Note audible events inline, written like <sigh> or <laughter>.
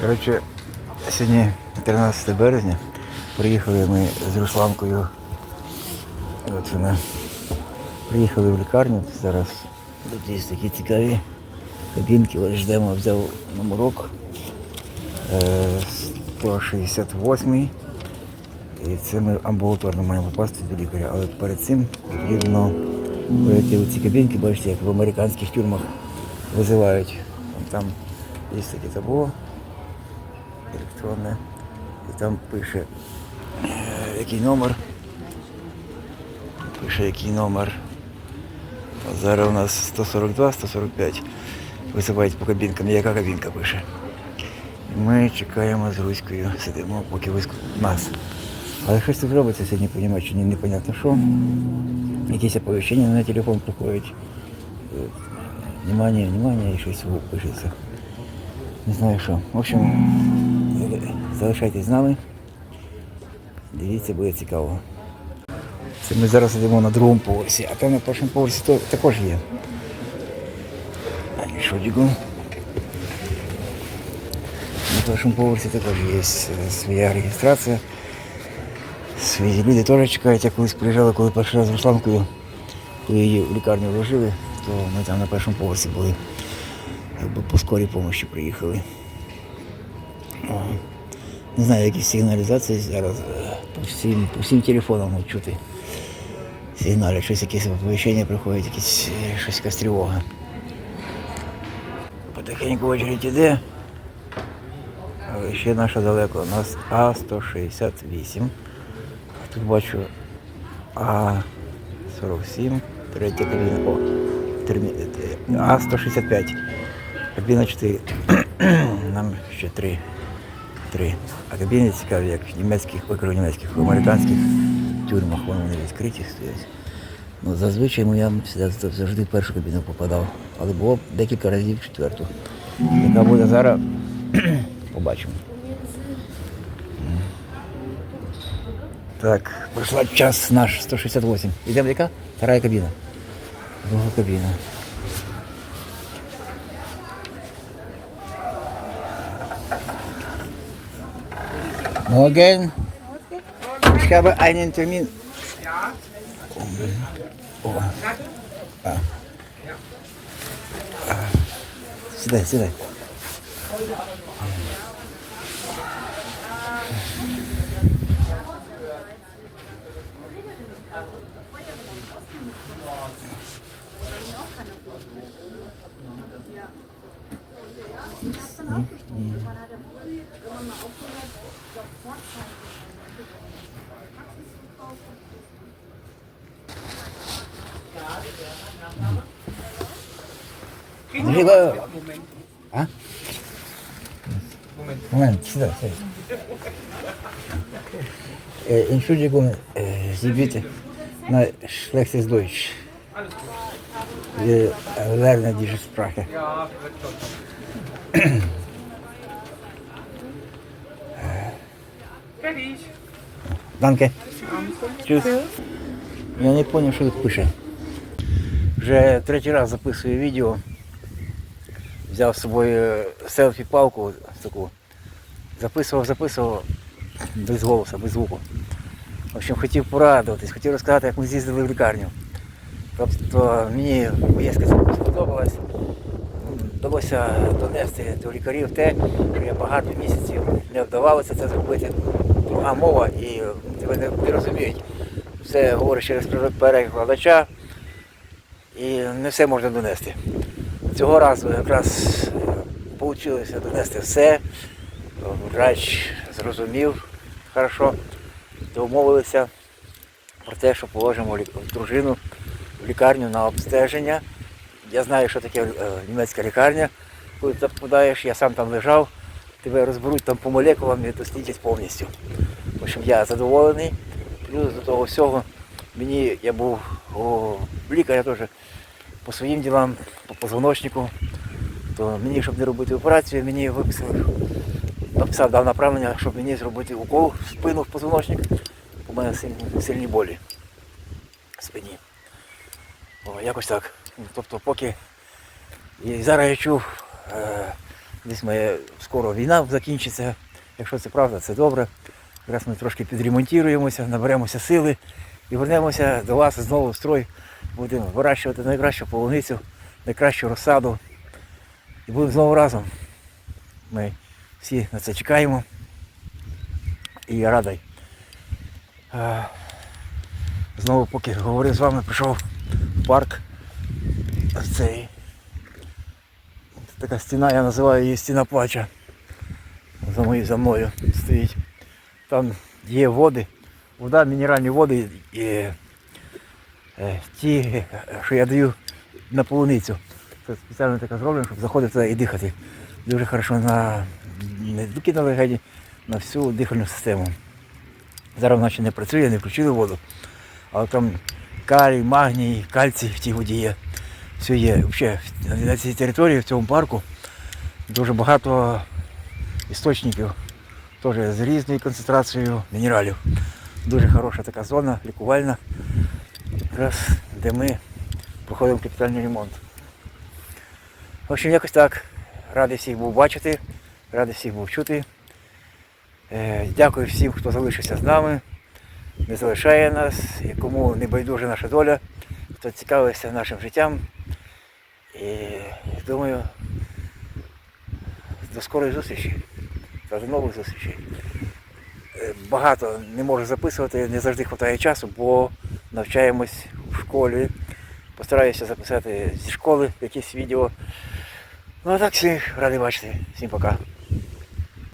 Коротше, сьогодні 13 березня. Приїхали ми з Русланкою. От вона. Приїхали в лікарню. Зараз тут є такі цікаві кабінки. Ось ждемо, взяв номерок. Е, 168. І це ми амбулаторно маємо попасти до лікаря. Але перед цим потрібно пройти у ці кабінки, бачите, як в американських тюрмах визивають. Там є таке табло електронне. І там пише, е, який номер. Пише, який номер. Зараз у нас 142, 145. Висипають по кабінкам, яка кабінка пише. Ми чекаємо з Руською, сидимо, поки виск... нас. Але щось тут робиться сьогодні по Німеччині, непонятно що. Якісь оповіщення на телефон приходять. Е, Внимание, внимание, і щось пишеться. Не знаю що. В общем, залишайтесь з нами. Дивіться, буде цікаво. Це ми зараз йдемо на другому поверсі, а там на першому поверсі то, також є. Що? На першому поверсі також є е, своя реєстрація. Свої люди теж чекають, я колись приїжджала, коли перший раз з Русланкою, коли її в лікарню вложили, то ми там на першому поверсі були. Якби по скорій помощі приїхали. Не знаю, які сигналізації зараз е, по всім, по всім телефонам чути. Сигнали, щось якісь оповіщення приходять, якісь е, щось якась тривога. Потихеньку очередь іде. Але ще наша далеко. У нас А168. А тут бачу А47, третя кабіна. О, термі... е, А165. Кабіна 4. <clears throat> Нам ще 3. 3. А кабіни цікаві, як в німецьких, кажу, німецьких, в американських тюрмах вони відкриті стоять. Ну, зазвичай ну, я завжди, в першу кабіну попадав, але було декілька разів четверту. Яка буде зараз, <clears throat> побачимо. Так, пройшла час наш 168. Йдемо яка? Вторая кабіна. Друга кабіна. Morgen. Ich habe einen Termin. Oh. oh. Ah. Ah. Sieh da, sieh da. Живо. А? Moment, сюда, сюда. Äh, Entschuldigung, äh, Sie bitte. Na, schlechtes Deutsch. Wir äh, lernen diese Sprache. Danke. Tschüss. Я не зрозумів, що тут пише. Вже третій раз записую відео. Взяв з собою селфі-палку таку. Записував, записував без голосу, без звуку. В общем, хотів порадуватись, хотів розказати, як ми з'їздили в лікарню. Тобто мені поїздка сподобалась. Вдалося донести до лікарів те, що я багато місяців не вдавалося це зробити. Друга мова і тебе не, розуміють. Все говориш через перекладача і не все можна донести. Цього разу якраз вийшло донести все. Врач зрозумів хорошо, домовилися про те, що положимо дружину в лікарню на обстеження. Я знаю, що таке е, німецька лікарня. Коли ти попадаєш, я сам там лежав, тебе розберуть там по молекулам і дослідять повністю. В общем, я задоволений. Плюс до того всього мені я був у лікаря теж по своїм ділам, по позвоночнику. То мені, щоб не робити операцію, мені виписали, написав, дав направлення, щоб мені зробити укол в спину в позвоночник. У мене сильні, болі в спині. О, якось так. Тобто поки і зараз я чув, е, Десь має скоро війна закінчиться. Якщо це правда, це добре. Якраз ми трошки підремонтуємося, наберемося сили і вернемося до вас знову в строй. Будемо вирощувати найкращу полуницю, найкращу розсаду. І будемо знову разом. Ми всі на це чекаємо. І я радий. Е, Знову, поки говорив з вами, прийшов в парк. Цей. Така стіна, я називаю її стіна плача. За, мою, за мною стоїть. Там є води, вода, мінеральні води і е, ті, що я даю на полуницю. Це спеціально таке зроблено, щоб заходити туди і дихати. Дуже хорошо на не тільки на легені, на всю дихальну систему. Зараз вона ще не працює, не включили воду. Але там калій, магній, кальцій в тій воді є. Все є. Взагалі, на цій території, в цьому парку, дуже багато істочників, теж з різною концентрацією мінералів. Дуже хороша така зона, лікувальна, якраз де ми проходимо капітальний ремонт. В общем, якось так. Радий всіх був бачити, радий всіх був чути. Е, Дякую всім, хто залишився з нами, не залишає нас, кому не байдуже наша доля, хто цікавився нашим життям. І думаю, до скорої зустрічі, та до нових зустрічей. Е, Багато не можу записувати, не завжди вистачає часу, бо навчаємось в школі. Постараюся записати зі школи якісь відео. Ну а так всіх радий бачити. Всім пока.